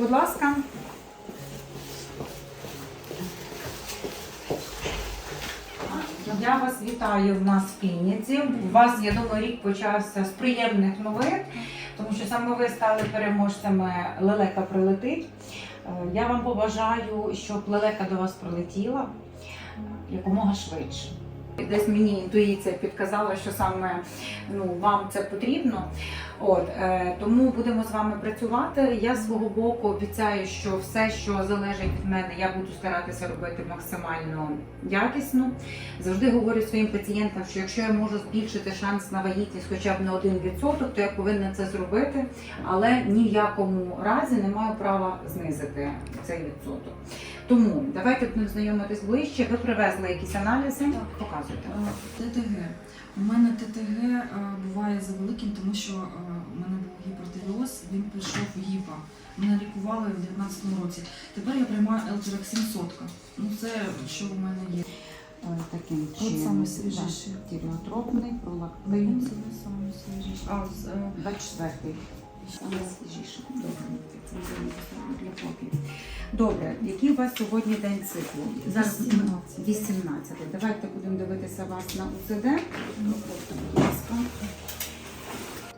будь ласка. Я вас вітаю в нас в клініці. У вас, я думаю, рік почався з приємних новин, тому що саме ви стали переможцями лелека прилетить. Е, Я вам побажаю, щоб лелека до вас прилетіла якомога швидше. Десь мені інтуїція підказала, що саме ну, вам це потрібно. От, е, тому будемо з вами працювати. Я з свого боку обіцяю, що все, що залежить від мене, я буду старатися робити максимально якісно. Завжди говорю своїм пацієнтам, що якщо я можу збільшити шанс на вагітність хоча б на 1%, то я повинна це зробити, але ні в якому разі не маю права знизити цей відсоток. Тому давайте будемо знайомитись ближче. Ви привезли якісь аналізи? Так. Показуйте. Е, ТТГ. У мене ТТГ е, буває завеликим, тому що е, у мене був гіпертиреоз, він прийшов гіпа. Мене лікували в 2019 році. Тепер я приймаю Елтерексін сотка. Ну це що в мене є. Е, Таким чином. Тіріотропний, пролактин. це саме свіжіше. А, з, е, 24-й. Саме свіжіше. Добре. Який у вас сьогодні день циклу? Зараз 18. 18. Давайте будемо дивитися вас на УЗД. Будь ласка.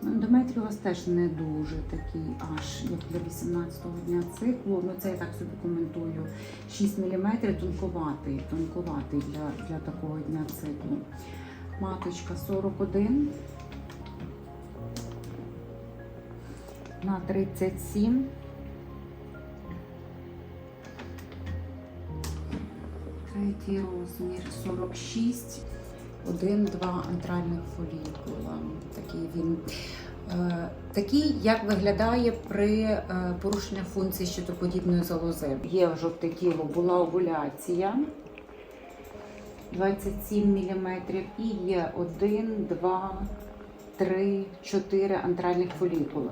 Ендометрій у вас теж не дуже такий, аж як для 18-го дня циклу. Ну це я так собі коментую. 6 мм тонковатий, тонковатий для, для такого дня циклу. Маточка 41 на 37. Третій розмір 46. Один-два антральних фолікула. Такий він. Е, такий, як виглядає при е, порушенні функції щитоподібної залози. Є жовте тіло, була овуляція 27 мм і є 1, 2, 3, 4 антральних фолікули.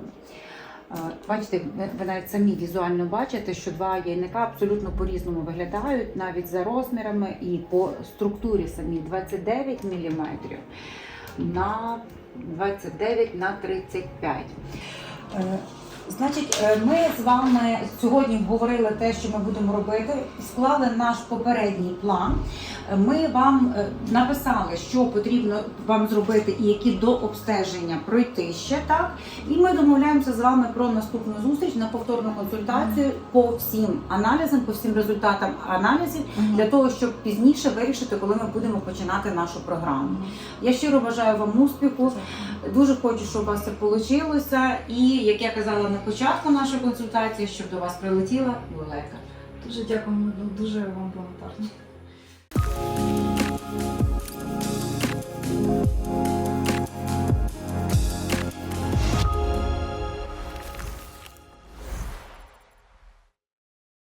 Е, Бачите, ви навіть самі візуально бачите, що два яйника абсолютно по-різному виглядають, навіть за розмірами і по структурі самі 29 мм на 29 на 35. Значить, е, ми з вами сьогодні обговорили те, що ми будемо робити, склали наш попередній план. Е, Ми вам е, написали, що потрібно вам зробити і які до обстеження пройти ще так. І ми домовляємося з вами про наступну зустріч на повторну консультацію по всім аналізам, по всім результатам аналізів, для того, щоб пізніше вирішити, коли ми будемо починати нашу програму. Я щиро бажаю вам успіху. Дуже хочу, щоб у вас це вийшло. І як я казала на початку нашої консультації, щоб до вас прилетіла лелека. Дуже дякую, дуже вам благодарна.